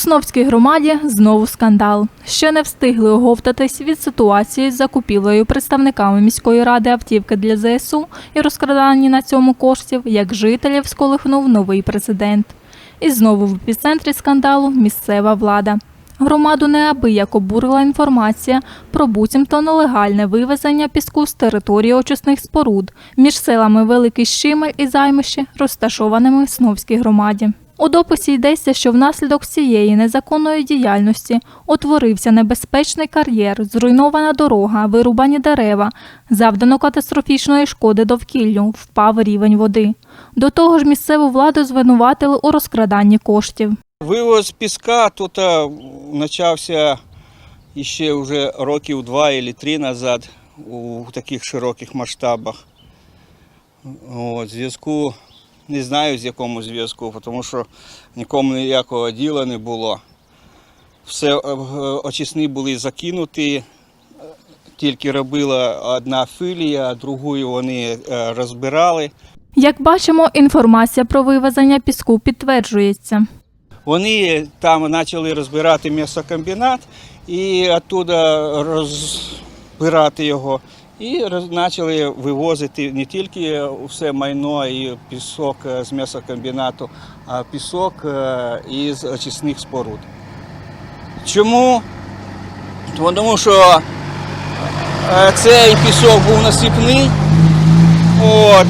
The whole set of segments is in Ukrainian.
Сновській громаді знову скандал. Ще не встигли оговтатись від ситуації з закупівлею представниками міської ради автівки для ЗСУ і розкраданні на цьому коштів, як жителів сколихнув новий президент. І знову в епіцентрі скандалу місцева влада. Громаду неабияк обурила інформація про буцімто нелегальне вивезення піску з території очисних споруд між селами Великий Щимель і Займище, розташованими в Сновській громаді. У дописі йдеться, що внаслідок цієї незаконної діяльності утворився небезпечний кар'єр, зруйнована дорога, вирубані дерева, завдано катастрофічної шкоди довкіллю, впав рівень води. До того ж, місцеву владу звинуватили у розкраданні коштів. Вивоз піска тут почався ще вже років два або три назад у таких широких масштабах. От, зв'язку не знаю з якому зв'язку, тому що нікому ніякого діла не було. Все е, очисні були закинуті, е, тільки робила одна філія, а другу вони е, розбирали. Як бачимо, інформація про вивезення піску підтверджується. Вони там почали розбирати м'ясокомбінат і оттуда розбирати його. І почали вивозити не тільки все майно і пісок е, з м'ясокомбінату, а пісок е, із очисних споруд. Чому? Тому що е, цей пісок був насипний. От,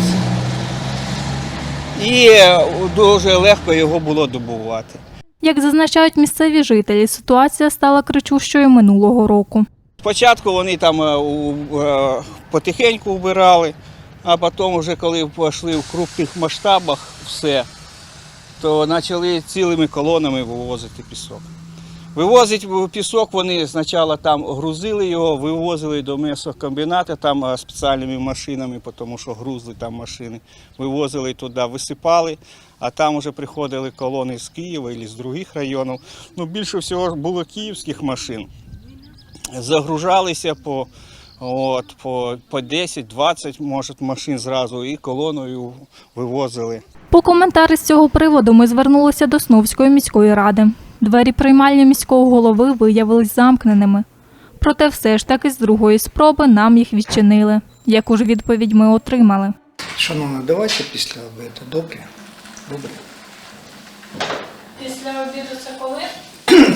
і дуже легко його було добувати. Як зазначають місцеві жителі, ситуація стала кричущою минулого року. Спочатку вони там е, е, потихеньку вбирали, а потім, вже коли пішли в крупних масштабах все, то почали цілими колонами вивозити пісок. Вивозить пісок вони спочатку там грузили його, вивозили до м'ясокомбіната там е, спеціальними машинами, тому що грузили там машини. Вивозили туди, висипали, а там вже приходили колони з Києва або з інших районів. Ну, більше всього було київських машин загружалися по, от, по, по 10-20 може, машин зразу і колоною вивозили. По коментарі з цього приводу ми звернулися до Сновської міської ради. Двері приймальні міського голови виявились замкненими. Проте все ж таки з другої спроби нам їх відчинили. Яку ж відповідь ми отримали? Шановна, давайте після обіду. Добре? Добре. Після обіду це коли?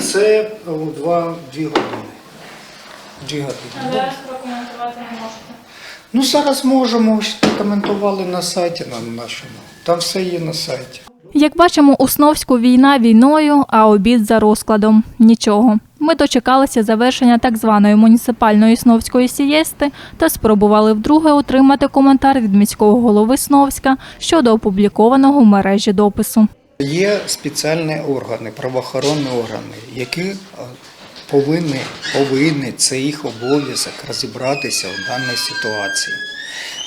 Це о, два, дві години. Дві години. прокоментувати не можете. Ну, зараз можемо, коментували на сайті на нашому. Там все є на сайті. Як бачимо, у Сновську війна війною, а обід за розкладом. Нічого. Ми дочекалися завершення так званої муніципальної Сновської сієсти та спробували вдруге отримати коментар від міського голови Сновська щодо опублікованого в мережі допису. Є спеціальні органи, правоохоронні органи, які е, повинні, повинні, це їх обов'язок розібратися в даній ситуації.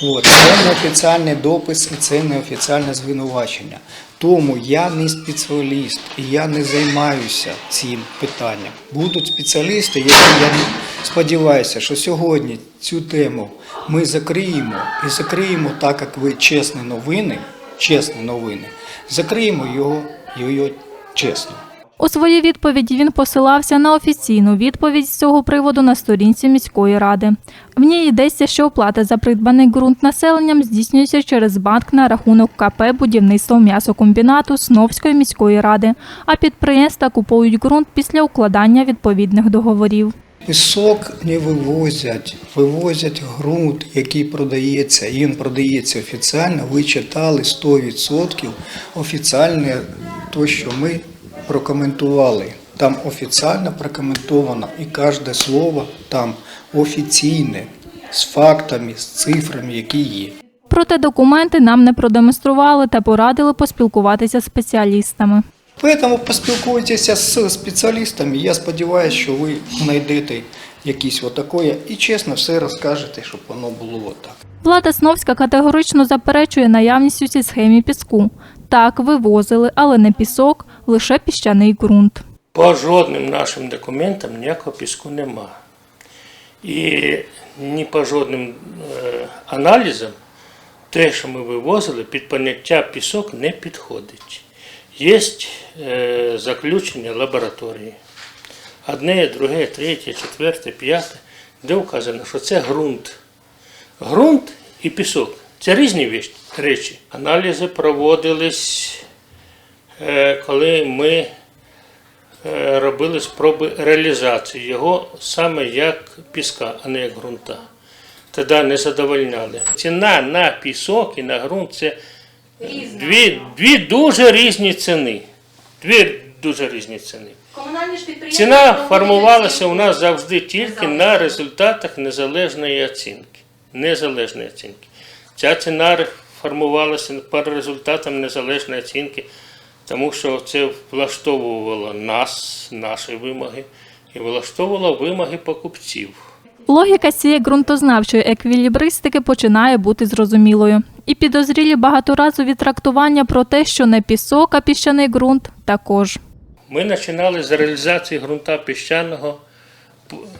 От, це неофіціальний допис і це неофіціальне звинувачення. Тому я не спеціаліст і я не займаюся цим питанням. Будуть спеціалісти, які я сподіваюся, що сьогодні цю тему ми закриємо і закриємо так, як ви чесні новини, чесні новини, закриємо його, його чесно. У своїй відповіді він посилався на офіційну відповідь з цього приводу на сторінці міської ради. В ній йдеться, що оплата за придбаний ґрунт населенням здійснюється через банк на рахунок КП будівництво м'ясокомбінату Сновської міської ради, а підприємства купують ґрунт після укладання відповідних договорів. Пісок не вивозять, вивозять ґрунт, який продається. І він продається офіційно. Ви читали 100% офіційне те, що ми прокоментували. Там офіційно прокоментовано і кожне слово там офіційне, з фактами, з цифрами, які є. Проте документи нам не продемонстрували та порадили поспілкуватися з спеціалістами. Тому поспілкуйтеся з спеціалістами. Я сподіваюся, що ви знайдете якісь отакое і чесно все розкажете, щоб воно було отак. Влада Сновська категорично заперечує наявність у цій схемі піску. Так, вивозили, але не пісок, лише піщаний ґрунт. По жодним нашим документам ніякого піску нема. І ні по жодним е, аналізам те, що ми вивозили, під поняття пісок не підходить. Є е, заключення лабораторії. Одне, друге, третє, четверте, п'яте, де вказано, що це ґрунт. Ґрунт і пісок це різні речі. Аналізи проводились, коли ми е, робили спроби реалізації його саме як піска, а не як ґрунта. Тоді не задовольняли. Ціна на пісок і на ґрунт це дві, дві дуже різні ціни. Дві дуже різні ціни. Ціна формувалася у нас завжди тільки на результатах незалежної оцінки. Незалежної оцінки. Ця ціна формувалася по результатам незалежної оцінки, тому що це влаштовувало нас, наші вимоги, і влаштовувало вимоги покупців. Логіка цієї ґрунтознавчої еквілібристики починає бути зрозумілою. І підозрілі багаторазові трактування про те, що не пісок, а піщаний ґрунт також. Ми починали з реалізації ґрунта піщаного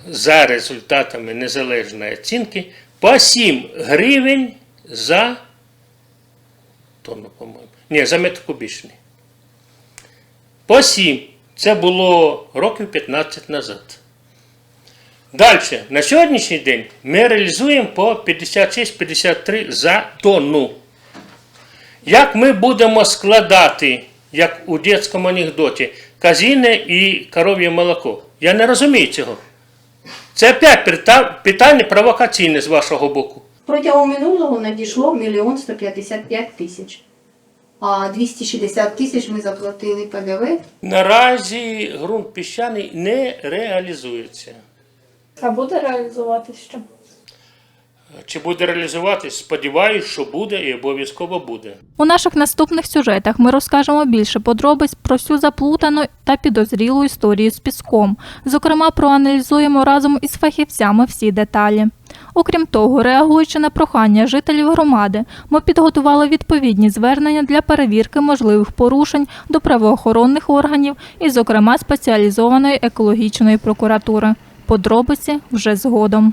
за результатами незалежної оцінки по 7 гривень за тонну, по-моєму. Ні, за метр кубічний. По 7. Це було років 15 назад. Далі, на сьогоднішній день ми реалізуємо по 56-53 за тонну. Як ми будемо складати, як у дитячому анекдоті, казіне і коров'є молоко? Я не розумію цього. Це опять питання провокаційне з вашого боку. Протягом минулого надійшло мільйон 155 тисяч. А 260 тисяч ми заплатили ПДВ. Наразі ґрунт піщаний не реалізується. А буде реалізуватися що? Чи буде реалізуватись? Сподіваюсь, що буде і обов'язково буде. У наших наступних сюжетах ми розкажемо більше подробиць про всю заплутану та підозрілу історію з піском. Зокрема, проаналізуємо разом із фахівцями всі деталі. Окрім того, реагуючи на прохання жителів громади, ми підготували відповідні звернення для перевірки можливих порушень до правоохоронних органів і, зокрема, спеціалізованої екологічної прокуратури. Подробиці вже згодом.